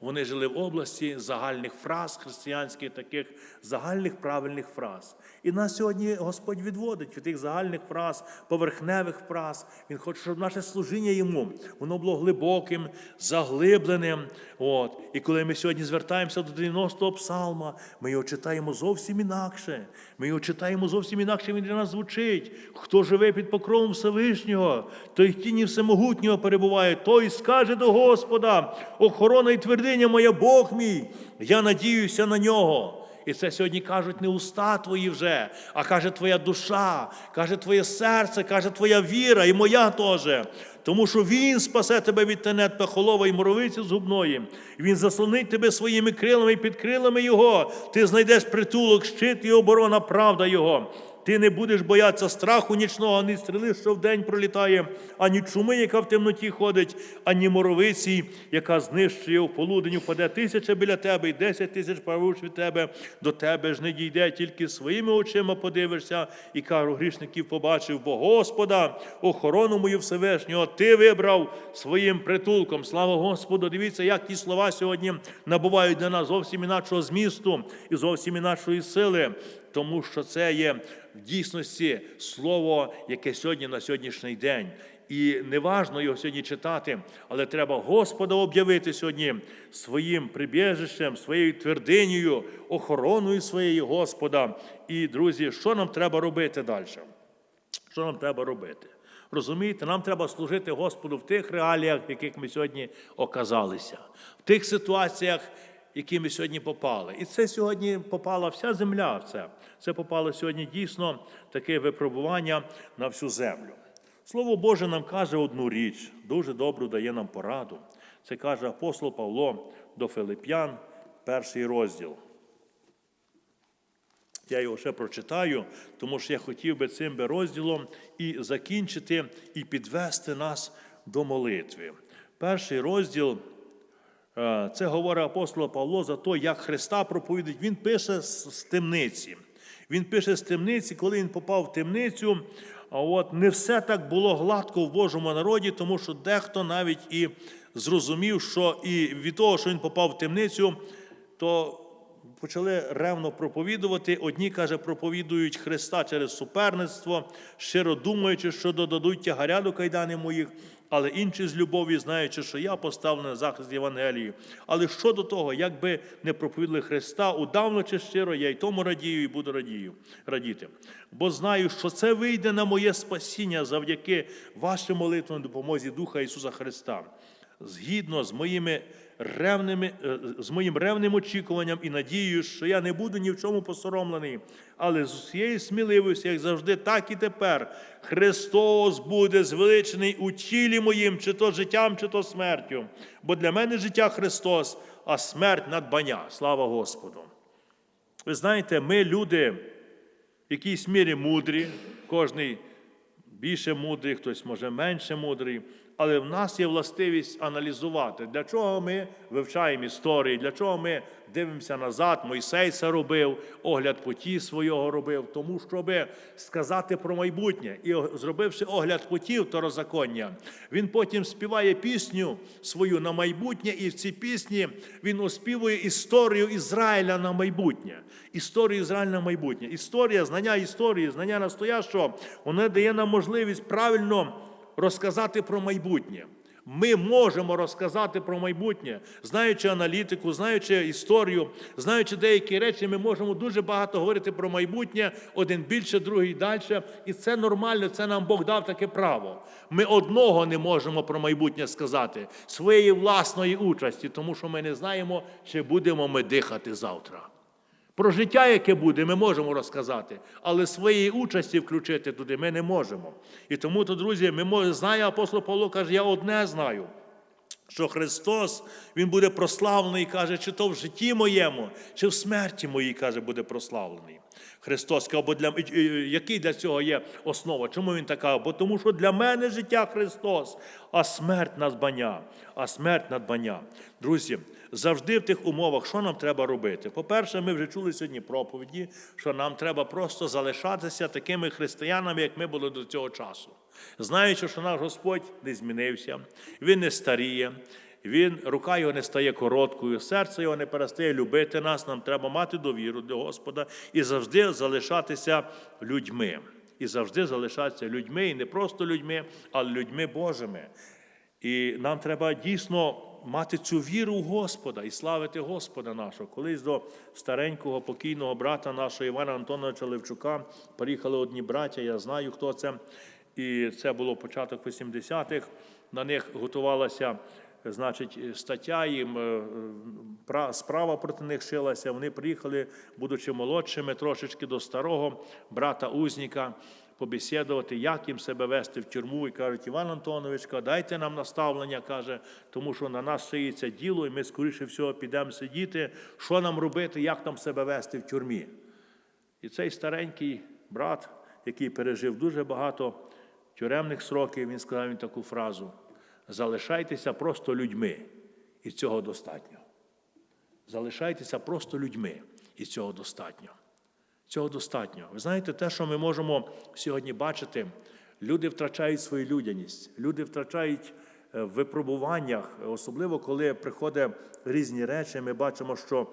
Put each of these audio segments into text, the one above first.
Вони жили в області загальних фраз християнських, таких загальних правильних фраз. І нас сьогодні Господь відводить від тих загальних фраз, поверхневих фраз. Він хоче, щоб наше служіння йому воно було глибоким, заглибленим. От. І коли ми сьогодні звертаємося до 90-го псалма, ми його читаємо зовсім інакше. Ми його читаємо зовсім інакше, він для нас звучить. Хто живе під покровом Всевишнього, той в тіні всемогутнього перебуває, той скаже до Господа, охорона і твердиня моя Бог мій, я надіюся на нього. І це сьогодні кажуть не уста твої вже, а каже твоя душа, каже твоє серце, каже твоя віра, і моя теж. Тому що Він спасе тебе від тенет пахолова і моровиці згубної. Він заслонить тебе своїми крилами і під крилами Його. Ти знайдеш притулок, щит і оборона, правда Його. Ти не будеш боятися страху нічного, ані стріли, що вдень пролітає, ані чуми, яка в темноті ходить, ані моровиці, яка знищує в полудень, впаде тисяча біля тебе і десять тисяч праворуч від тебе. До тебе ж не дійде, тільки своїми очима подивишся, і кару грішників побачив, бо Господа, охорону мою Всевишнього, ти вибрав своїм притулком. Слава Господу! Дивіться, як ті слова сьогодні набувають для нас зовсім інакшого змісту і зовсім інакшої сили тому що це є в дійсності слово, яке сьогодні на сьогоднішній день. І не важно його сьогодні читати, але треба Господа об'явити сьогодні своїм прибіжищем, своєю твердинею, охороною своєї Господа. І, друзі, що нам треба робити далі? Що нам треба робити? Розумієте, нам треба служити Господу в тих реаліях, в яких ми сьогодні оказалися, в тих ситуаціях, які ми сьогодні попали. І це сьогодні попала вся земля. в Це Це попало сьогодні дійсно таке випробування на всю землю. Слово Боже нам каже одну річ, дуже добру дає нам пораду. Це каже апостол Павло до Филип'ян, перший розділ. Я його ще прочитаю, тому що я хотів би цим би розділом і закінчити, і підвести нас до молитви. Перший розділ це говорить апостол Павло за те, як Христа проповідить. Він пише з темниці. Він пише з темниці, коли він попав в темницю. А от не все так було гладко в Божому народі, тому що дехто навіть і зрозумів, що і від того, що він попав в темницю, то почали ревно проповідувати. Одні, каже, проповідують Христа через суперництво, щиро думаючи, що додадуть тягаря до кайданів моїх, але інші з любові, знаючи, що я поставлений на захист Євангелії. Але щодо того, якби не проповідали Христа, удавно чи щиро, я й тому радію і буду радію, радіти. Бо знаю, що це вийде на моє спасіння завдяки вашій молитвам допомозі Духа Ісуса Христа. Згідно з моїми ревними, е, з моїм ревним очікуванням і надією, що я не буду ні в чому посоромлений, але з усією сміливістю, як завжди, так і тепер, Христос буде звеличений у тілі моїм, чи то життям, чи то смертю. Бо для мене життя Христос, а смерть надбання. Слава Господу. Ви знаєте, ми люди в якійсь мірі мудрі, кожний більше мудрий, хтось може менше мудрий але в нас є властивість аналізувати, для чого ми вивчаємо історії, для чого ми дивимося назад. Мойсей це робив, огляд путі свого робив, тому щоб сказати про майбутнє. І зробивши огляд путів Второзаконня, він потім співає пісню свою на майбутнє, і в цій пісні він оспівує історію Ізраїля на майбутнє. Історію Ізраїля на майбутнє. Історія, знання історії, знання настоящого, воно дає нам можливість правильно розказати про майбутнє. Ми можемо розказати про майбутнє, знаючи аналітику, знаючи історію, знаючи деякі речі, ми можемо дуже багато говорити про майбутнє, один більше, другий далі. І це нормально, це нам Бог дав таке право. Ми одного не можемо про майбутнє сказати, своєї власної участі, тому що ми не знаємо, чи будемо ми дихати завтра. Про життя, яке буде, ми можемо розказати, але своєї участі включити туди ми не можемо. І тому, то, друзі, ми знає апостол Павло каже, я одне знаю. Що Христос, Він буде прославлений, каже, чи то в житті моєму, чи в смерті моїй, каже, буде прославлений. Христос каже, для, який для цього є основа? Чому він така? Бо тому що для мене життя Христос, а смерть надбання, а смерть надбання. Друзі, завжди в тих умовах, що нам треба робити? По-перше, ми вже чули сьогодні проповіді, що нам треба просто залишатися такими християнами, як ми були до цього часу. Знаючи, що наш Господь не змінився, Він не старіє, Він, рука його не стає короткою, серце його не перестає любити нас. Нам треба мати довіру до Господа і завжди залишатися людьми. І завжди залишатися людьми, і не просто людьми, але людьми Божими. І нам треба дійсно мати цю віру в Господа і славити Господа нашого. Колись до старенького покійного брата нашого Івана Антоновича Левчука приїхали одні браття, я знаю, хто це. І це було початок 80-х. На них готувалася значить, стаття їм, е, справа проти них шилася. Вони приїхали, будучи молодшими, трошечки до старого брата Узніка, побесідувати, як їм себе вести в тюрму. І кажуть, Іван Антонович, дайте нам наставлення, каже, тому що на нас шиється діло, і ми, скоріше всього, підемо сидіти. Що нам робити, як нам себе вести в тюрмі? І цей старенький брат, який пережив дуже багато тюремних сроків, він сказав їм таку фразу: залишайтеся просто людьми, і цього достатньо. Залишайтеся просто людьми, і цього достатньо. Цього достатньо. Ви знаєте, те, що ми можемо сьогодні бачити, люди втрачають свою людяність, люди втрачають е, в випробуваннях, особливо коли приходять різні речі. Ми бачимо, що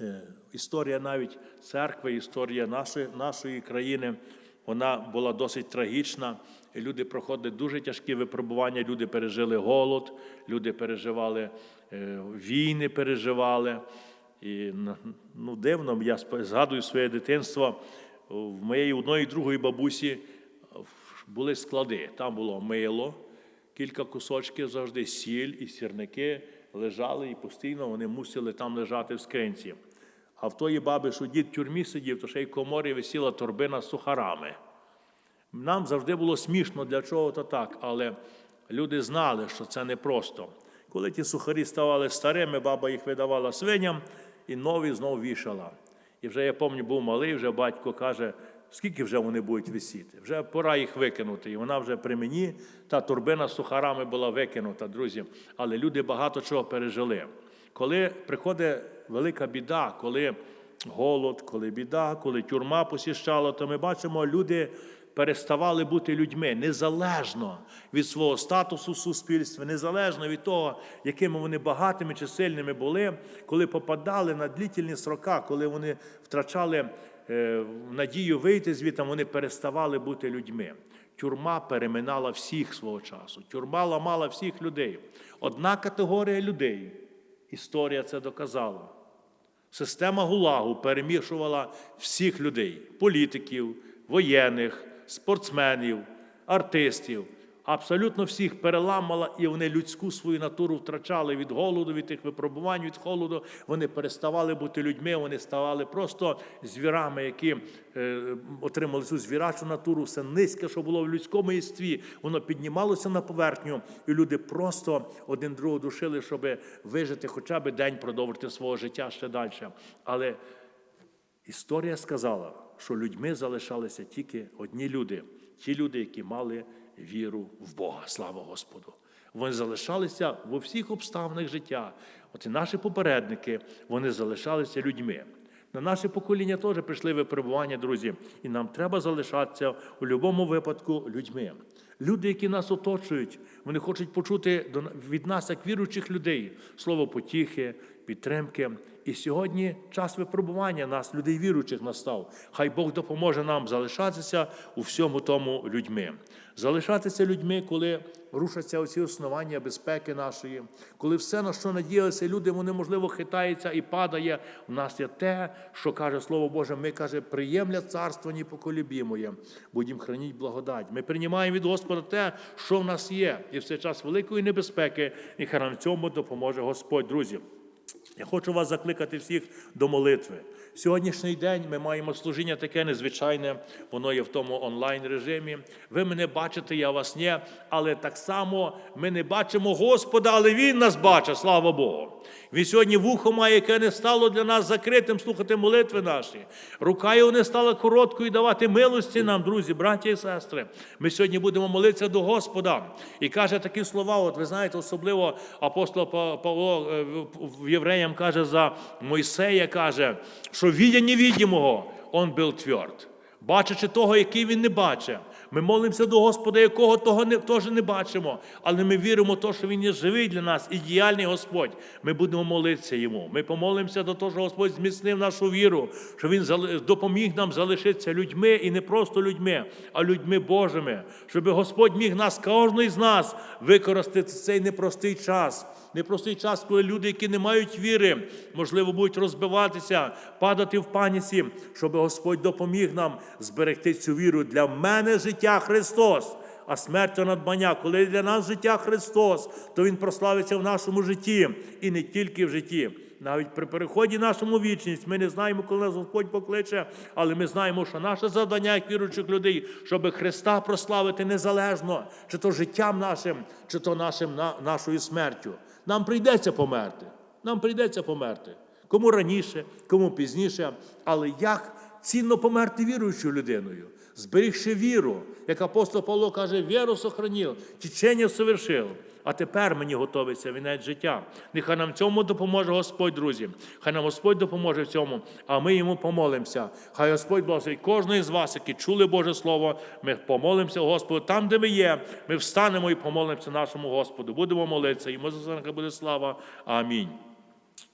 Е, історія навіть церкви, історія нашої, нашої країни, вона була досить трагічна. Люди проходили дуже тяжкі випробування. Люди пережили голод, люди переживали е, війни, переживали. І ну, дивно, я згадую своє дитинство. В моєї одної і другої бабусі е, були склади. Там було мило, кілька кусочків завжди, сіль і сірники лежали, і постійно вони мусили там лежати в скринці. А в тої баби, що дід в тюрмі сидів, то ще й в коморі висіла торбина з сухарами. Нам завжди було смішно, для чого то так, але люди знали, що це непросто. Коли ті сухарі ставали старими, баба їх видавала свиням і нові знов вішала. І вже я пам'ятаю, був малий, вже батько каже, скільки вже вони будуть висіти? Вже пора їх викинути. І вона вже при мені, та турбина з сухарами була викинута, друзі. Але люди багато чого пережили. Коли приходить велика біда, коли голод, коли біда, коли тюрма посіщала, то ми бачимо, люди переставали бути людьми незалежно від свого статусу в суспільстві, незалежно від того, якими вони багатими чи сильними були, коли попадали на длительні срока, коли вони втрачали е, надію вийти звідти, вони переставали бути людьми. Тюрма переминала всіх свого часу. Тюрма ламала всіх людей. Одна категорія людей. Історія це доказала. Система ГУЛАГу перемішувала всіх людей: політиків, воєнних, спортсменів, артистів. Абсолютно всіх переламала, і вони людську свою натуру втрачали від голоду, від тих випробувань, від холоду. Вони переставали бути людьми, вони ставали просто звірами, які е, отримали цю звірачу натуру, все низьке, що було в людському єстві, воно піднімалося на поверхню, і люди просто один другого душили, щоб вижити хоча б день продовжити свого життя ще далі. Але Історія сказала, що людьми залишалися тільки одні люди, ті люди, які мали віру в Бога. Слава Господу. Вони залишалися во всіх обставинах життя. От і наші попередники, вони залишалися людьми. На наше покоління теж прийшли випробування, друзі, і нам треба залишатися у будь-якому випадку людьми. Люди, які нас оточують, вони хочуть почути від нас, як віруючих людей, слово потіхи, підтримки. І сьогодні час випробування нас, людей віруючих, настав. Хай Бог допоможе нам залишатися у всьому тому людьми. Залишатися людьми, коли рушаться оці основання безпеки нашої, коли все, на що надіялися люди, вони, можливо, хитаються і падає. У нас є те, що каже Слово Боже, ми каже, приємля царство непоколібімоє, будемо храніть благодать. Ми приймаємо від Господа те, що в нас є, і в цей час великої небезпеки, і хай нам цьому допоможе Господь, друзі. Я хочу вас закликати всіх до молитви. Сьогоднішній день ми маємо служіння таке незвичайне, воно є в тому онлайн режимі. Ви мене бачите, я вас ні, але так само ми не бачимо Господа, але Він нас бачить, слава Богу. Він сьогодні вухо має, яке не стало для нас закритим, слухати молитви наші. Рука його не стала короткою давати милості нам, друзі, браті і сестри. Ми сьогодні будемо молитися до Господа. І каже такі слова, от ви знаєте, особливо апостол Павло е, в- в євреям каже за Мойсея, каже, що видя невидимого, он був тверд. бачачи того, який він не бачить. Ми молимося до Господа, якого того не, теж не бачимо. Але ми віримо в те, що Він є живий для нас і діяльний Господь. Ми будемо молитися Йому. Ми помолимося до того, що Господь зміцнив нашу віру, що Він допоміг нам залишитися людьми і не просто людьми, а людьми Божими, щоб Господь міг нас, кожний з нас, використати цей непростий час. Непростий час, коли люди, які не мають віри, можливо, будуть розбиватися, падати в паніці, щоб Господь допоміг нам зберегти цю віру. Для мене життя Христос, а смерть надбання. Коли для нас життя Христос, то Він прославиться в нашому житті і не тільки в житті. Навіть при переході нашому вічність ми не знаємо, коли нас Господь покличе, але ми знаємо, що наше завдання як віруючих людей, щоб Христа прославити незалежно, чи то життям нашим, чи то нашим, на- нашою смертю. Нам прийдеться померти. Нам прийдеться померти. Кому раніше, кому пізніше. Але як цінно померти віруючою людиною, зберігши віру, як апостол Павло каже, віру сохранив, тічення совершив. А тепер мені готовиться вінець життя. Нехай нам цьому допоможе Господь, друзі. Хай нам Господь допоможе в цьому, а ми йому помолимося. Хай Господь благословить кожного з вас, які чули Боже Слово. Ми помолимося Господу там, де ми є. Ми встанемо і помолимося нашому Господу. Будемо молитися. Йому за буде слава. Амінь.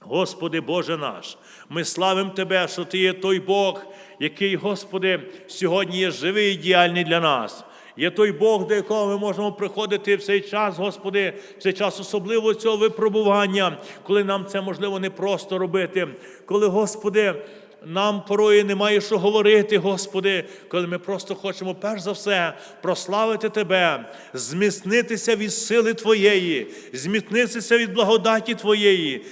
Господи Боже наш, ми славимо Тебе, що Ти є той Бог, який, Господи, сьогодні є живий і діяльний для нас. Є той Бог, до якого ми можемо приходити в цей час, Господи, в цей час особливо цього випробування, коли нам це можливо не просто робити, коли, Господи, нам порою немає що говорити, Господи, коли ми просто хочемо перш за все прославити Тебе, зміцнитися від сили Твоєї, зміцнитися від благодаті Твоєї,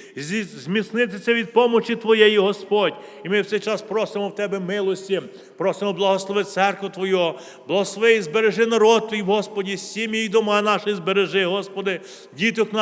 зміцнитися від помочі Твоєї, Господь. І ми в цей час просимо в Тебе милості, просимо благослови церкву Твою, благослови і збережи народ Твій, Господі, сім'ї і дома наші збережи, Господи, діток наших